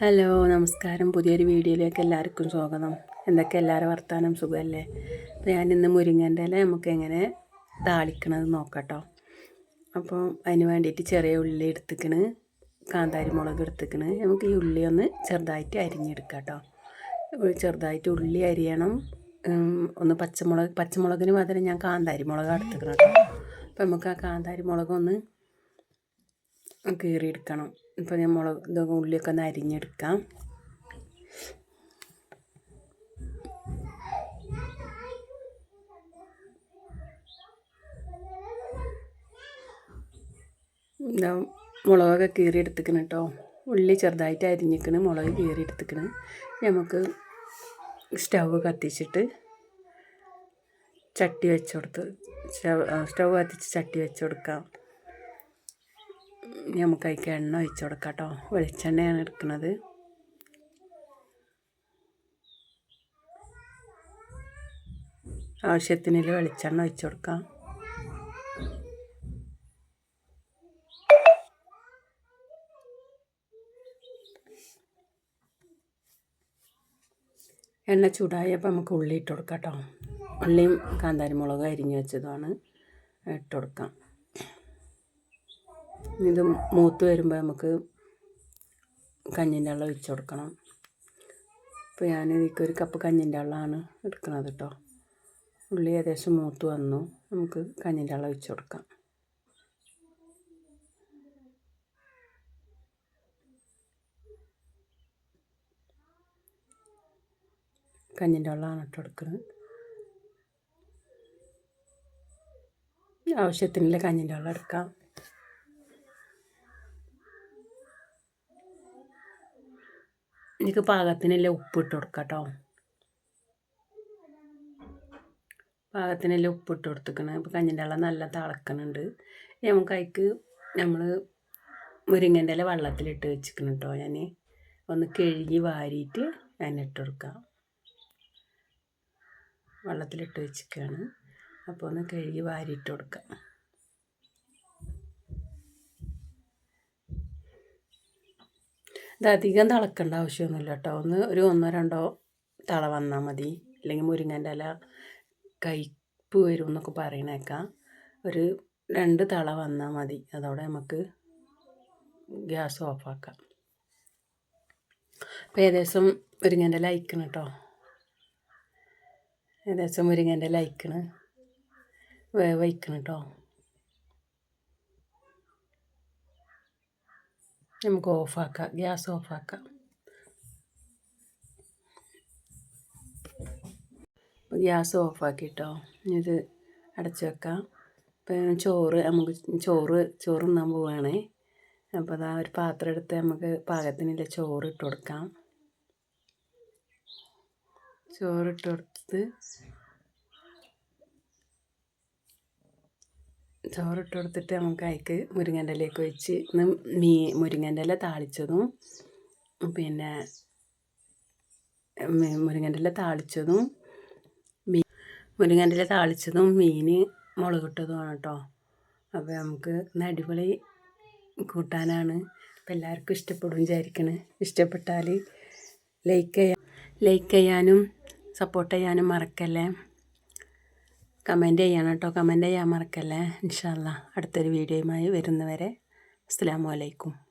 Hello നമസ്കാരം. പുതിയൊരു വീഡിയോയിലേക്ക് എല്ലാവർക്കും സ്വാഗതം. എന്തൊക്കെ എല്ലാവരും വർത്താനം? സുഖമല്ലേ? അപ്പോൾ ഇന്ന് മുരിങ്ങന്റെ ഇല നമുക്ക് എങ്ങനെ താളിക്കണത് നോക്കട്ടോ. അപ്പോൾ അതിന് വേണ്ടിയിട്ട് ചെറിയ ഉള്ളി എടുത്തിക്കണ്. കാന്താരി മുളക് എടുത്തിക്കണ്. നമുക്ക് ഈ ഉള്ളി ഒന്ന് ചെറുതായിട്ട് അരിഞ്ഞെടുക്കാം കേട്ടോ ചെറുതായിട്ട് ഉള്ളി അരിയണം. ഒന്ന് പച്ചമുളക് പച്ചമുളകിന് പകരം ഞാൻ കാന്താരി മുളക് എടുത്തിക്കണം കേട്ടോ അപ്പോൾ നമുക്ക് ആ കാന്താരി മുളകൊന്ന് കീറിയെടുക്കണം. ഇപ്പോൾ ഞാൻ മുളക് ഇതൊക്കെ ഉള്ളിയൊക്കെ ഒന്ന് അരിഞ്ഞെടുക്കാം. മുളകൊക്കെ കീറി എടുത്തിക്കണം കേട്ടോ. ഉള്ളി ചെറുതായിട്ട് അരിഞ്ഞിക്കണം മുളക് കീറി എടുത്തിക്കണം നമുക്ക് സ്റ്റവ് കത്തിച്ചിട്ട് ചട്ടി വെച്ച് കൊടുത്ത് സ്റ്റവ് കത്തിച്ച് ചട്ടി വെച്ച് കൊടുക്കാം നമുക്ക് അതിലേക്ക് എണ്ണ ഒഴിച്ചു കൊടുക്കാം കേട്ടോ വെളിച്ചെണ്ണയാണ് എടുക്കുന്നത്. ആവശ്യത്തിന് വെളിച്ചെണ്ണ ഒഴിച്ചു കൊടുക്കാം. എണ്ണ ചൂടായപ്പോൾ നമുക്ക് ഉള്ളി ഇട്ട് കൊടുക്കാം കേട്ടോ. ഉള്ളിയും കാന്താരി മുളക് അരിഞ്ഞ് വെച്ചതുമാണ്. ഇട്ട് കൊടുക്കാം. ഇത് മൂത്ത് വരുമ്പോൾ നമുക്ക് കഞ്ഞിന്റെ വെള്ളം ഒഴിച്ചു കൊടുക്കണം. അപ്പോൾ ഞാൻ ഇതിലേക്ക് ഒരു കപ്പ് കഞ്ഞിന്റെ വെള്ളമാണ് എടുക്കുന്നത് കേട്ടോ ഉള്ളി ഏകദേശം മൂത്ത് വന്നു. നമുക്ക് കഞ്ഞിന്റെ വെള്ളം ഒഴിച്ചു കൊടുക്കാം. കഞ്ഞിന്റെ വെള്ളമാണ് ഇട്ട് കൊടുക്കുന്നത് ആവശ്യത്തിനുള്ള കഞ്ഞിന്റെ വെള്ളം എടുക്കാം. എനിക്ക് പാകത്തിനല്ലേ ഉപ്പിട്ട് കൊടുക്കാം കേട്ടോ പാകത്തിനല്ലേ ഉപ്പിട്ട് കൊടുത്തിക്കണം. ഇപ്പോൾ കഞ്ഞിന്റെ വെള്ളം നല്ല തിളക്കണുണ്ട്. നമുക്ക് അതിക്ക് നമ്മൾ മുരിങ്ങന്റെ ഇല വെള്ളത്തിലിട്ട് വെച്ചിരിക്കണം കേട്ടോ ഞാൻ. ഒന്ന് കഴുകി വാരിയിട്ട് ഞാൻ ഇട്ട് കൊടുക്കാം. വെള്ളത്തിലിട്ട് വെച്ചിരിക്കുകയാണ്. അപ്പോൾ ഒന്ന് കഴുകി വാരിയിട്ട് കൊടുക്കാം. ഇത് തിളക്കേണ്ട ആവശ്യമൊന്നുമില്ല കേട്ടോ. ഒന്ന് ഒരു ഒന്നോ രണ്ടോ തള വന്നാൽ മതി. അല്ലെങ്കിൽ മുരിങ്ങന്റെ ഇല കയ്പ്പ് വരും എന്നൊക്കെ പറയണേക്കാം. ഒരു രണ്ട് തള വന്നാൽ മതി. അതോടെ നമുക്ക് ഗ്യാസ് ഓഫാക്കാം. അപ്പോൾ ഏകദേശം മുരിങ്ങന്റെ ഇല അയക്കണം കേട്ടോ. ഏകദേശം മുരിങ്ങന്റെ ഇല അയക്കണ്. വേവ് വയ്ക്കണം കേട്ടോ. നമുക്ക് ഓഫാക്കാം ഗ്യാസ് ഓഫാക്കാം അപ്പോൾ ഗ്യാസ് ഓഫാക്കിട്ടോ ഇത് അടച്ചു വെക്കാം ഇപ്പം ചോറ് നമുക്ക് ചോറ് ചോറ് തിന്നാൻ പോവുകയാണേ അപ്പോൾ അതാ ഒരു പാത്രം എടുത്ത് നമുക്ക് പാകത്തിനുള്ള ചോറ് ഇട്ട് കൊടുക്കാം. ചോറിട്ട് കൊടുത്ത് ചോറിട്ട് കൊടുത്തിട്ട് നമുക്ക് അതിക്ക് മുരിങ്ങന്റെ ഇലയൊക്കെ വെച്ച് ഇന്ന് മീ മുരിങ്ങന്റെ ഇല താളിച്ചതും പിന്നെ മുരിങ്ങന്റെ ഇല താളിച്ചതും മീ മുരിങ്ങന്റെ ഇല താളിച്ചതും മീൻ മുളകിട്ടതുമാണ് കേട്ടോ. അപ്പോൾ നമുക്ക് അടിപൊളി കൂട്ടാനാണ്. അപ്പോൾ എല്ലാവർക്കും ഇഷ്ടപ്പെടും വിചാരിക്കണ്. ഇഷ്ടപ്പെട്ടാൽ ലൈക്ക് ചെയ്യാൻ ലൈക്ക് ചെയ്യാനും സപ്പോർട്ട് ചെയ്യാനും മറക്കല്ലേ? കമന്റ് ചെയ്യണം കേട്ടോ. കമന്റ് ചെയ്യാൻ മറക്കല്ലേ. ഇൻഷാല്ല അടുത്തൊരു വീഡിയോയുമായി വരുന്നവരെ. അസ്സാം വലൈക്കും